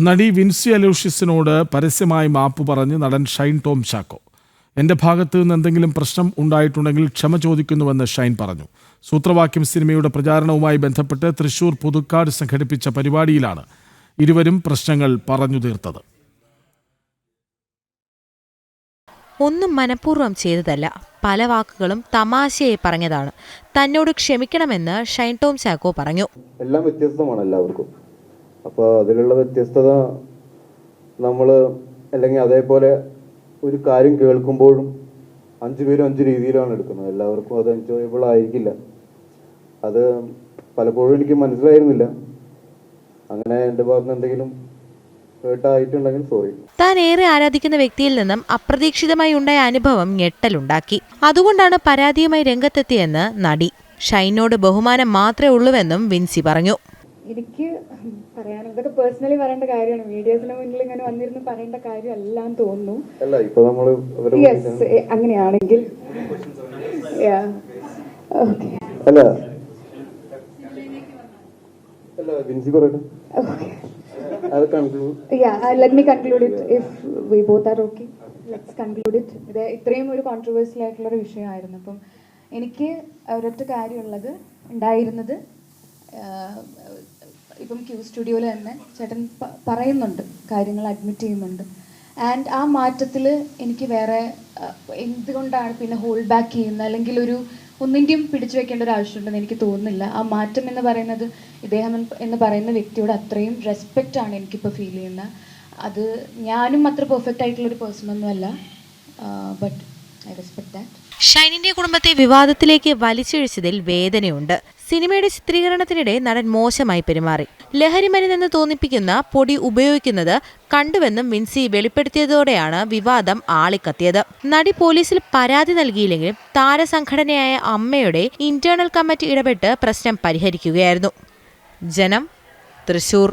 നടി വിൻസി അലോഷ്യസിനോട് പരസ്യമായി മാപ്പ് പറഞ്ഞ് നടൻ ഷൈൻ ടോം ചാക്കോ. എന്റെ ഭാഗത്ത് നിന്ന് എന്തെങ്കിലും പ്രശ്നം ഉണ്ടായിട്ടുണ്ടെങ്കിൽ ക്ഷമ ചോദിക്കുന്നുവെന്ന് ഷൈൻ പറഞ്ഞു. സൂത്രവാക്യം സിനിമയുടെ പ്രചാരണവുമായി ബന്ധപ്പെട്ട് തൃശൂർ പുതുക്കാട് സംഘടിപ്പിച്ച പരിപാടിയിലാണ് ഇരുവരും പ്രശ്നങ്ങൾ പറഞ്ഞു തീർത്തത്. ഒന്നും മനഃപൂർവം ചെയ്തതല്ല. പല വാക്കുകളും തമാശയായി പറഞ്ഞതാണ്. തന്നോട് ക്ഷമിക്കണമെന്ന് ഷൈൻ ടോം ചാക്കോ പറഞ്ഞു. എല്ലാം വ്യത്യസ്തമാണ് എല്ലാവർക്കും. അപ്പോൾ അതിലുള്ള വ്യത്യസ്തത നമ്മൾ അല്ലെങ്കിൽ അതേപോലെ ഒരു കാര്യം കേൾക്കുമ്പോഴും അഞ്ചു പേരും അഞ്ച് രീതിയിലാണ് എടുക്കുന്നത്. എല്ലാവർക്കും അത് എൻജോയബിൾ ആയിരിക്കില്ല. അത് പലപ്പോഴും എനിക്ക് മനസ്സിലായിരുന്നില്ല. അങ്ങനെ എന്റെ ഭാഗത്ത് എന്തെങ്കിലും താൻ ഏറെ ആരാധിക്കുന്ന വ്യക്തിയിൽ നിന്നും അപ്രതീക്ഷിതമായി ഉണ്ടായ അനുഭവം ഞെട്ടലുണ്ടാക്കി. അതുകൊണ്ടാണ് പരാതിയുമായി രംഗത്തെത്തിയെന്ന് നടി. ഷൈനോട് ബഹുമാനം മാത്രമേ ഉള്ളൂവെന്നും വിൻസി പറഞ്ഞു. എനിക്ക് പറയാൻ ഇതൊക്കെ പേഴ്സണലി പറയേണ്ട കാര്യമാണ്. മീഡിയസിന് മുന്നിൽ ഇങ്ങനെ വന്നിരുന്ന് പറയേണ്ട കാര്യമല്ല എന്ന് തോന്നുന്നു യെസ് അങ്ങനെയാണെങ്കിൽ. അല്ല. കൺക്ലൂഡ് ഇത്രയും ഒരു കോൺട്രവേഴ്സ്യൽ ആയിട്ടുള്ള ഒരു വിഷയമായിരുന്നു. അപ്പം എനിക്ക് ഒരൊറ്റ കാര്യമുള്ളത് ഉണ്ടായിരുന്നത് ഇപ്പം ക്യൂ സ്റ്റുഡിയോയിൽ തന്നെ ചേട്ടൻ പറയുന്നുണ്ട് കാര്യങ്ങൾ അഡ്മിറ്റ് ചെയ്യുന്നുണ്ട്. ആൻഡ് ആ മാറ്റത്തിൽ എനിക്ക് വേറെ എന്തുകൊണ്ടാണ് പിന്നെ ഹോൾഡ് ബാക്ക് ചെയ്യുന്നത്? അല്ലെങ്കിൽ ഒരു ഒന്നിന്റെയും പിടിച്ചു വെക്കേണ്ട ഒരു ആവശ്യമുണ്ടെന്ന് എനിക്ക് തോന്നുന്നില്ല. ആ മാറ്റം എന്ന് പറയുന്നത് ഇദ്ദേഹം എന്ന് പറയുന്ന വ്യക്തിയോട് അത്രയും റെസ്പെക്റ്റ് ആണ് എനിക്കിപ്പോൾ ഫീൽ ചെയ്യുന്നത്. അത് ഞാനും അത്ര പെർഫെക്റ്റ് ആയിട്ടുള്ള ഒരു പേഴ്സൺ ഒന്നുമല്ല ബട്ട് ഐ റെസ്പെക്ട് ദാറ്റ് ഷൈനിന്റെ കുടുംബത്തെ വിവാദത്തിലേക്ക് വലിച്ചിഴച്ചതിൽ വേദനയുണ്ട്. സിനിമയുടെ ചിത്രീകരണത്തിനിടെ നടൻ മോശമായി പെരുമാറി. ലഹരി മരുന്നെന്ന് തോന്നിപ്പിക്കുന്ന പൊടി ഉപയോഗിക്കുന്നത് കണ്ടുവെന്നും വിൻസി വെളിപ്പെടുത്തിയതോടെയാണ് വിവാദം ആളിക്കത്തിയത്. നടി പോലീസിൽ പരാതി നൽകിയില്ലെങ്കിലും താരസംഘടനയായ അമ്മയുടെ ഇന്റേണൽ കമ്മിറ്റി ഇടപെട്ട് പ്രശ്നം പരിഹരിക്കുകയായിരുന്നു. ജനം തൃശൂർ.